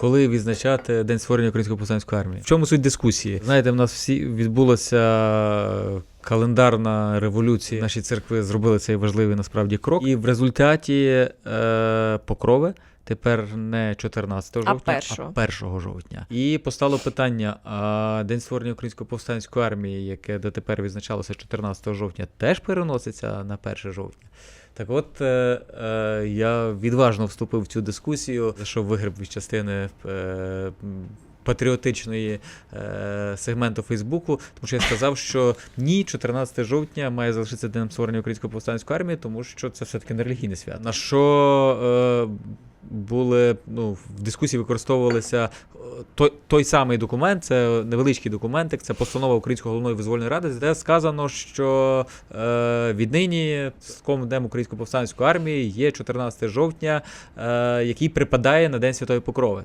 коли відзначати День створення Української повстанської армії. В чому суть дискусії? Знаєте, в нас всі відбулася календарна революція. Наші церкви зробили цей важливий насправді крок. І в результаті е, покрови. Тепер не 14 А жовтня, а 1 жовтня. І постало питання: а День створення Української повстанської армії, яке дотепер відзначалося 14 жовтня, теж переноситься на 1 жовтня. Так от е, е, я відважно вступив в цю дискусію, що вигреб від частини е, патріотичної е, сегменту Фейсбуку, тому що я сказав, що ні, 14 жовтня має залишитися днем створення Української повстанської армії, тому що це все-таки не релігійне свято. На що е, були ну, в дискусії використовувалися е, той, той самий документ, це невеличкий документик, це постанова Української головної визвольної ради, де сказано, що е, віднині ском днем Української повстанської армії є 14 жовтня, е, який припадає на День Святої Покрови.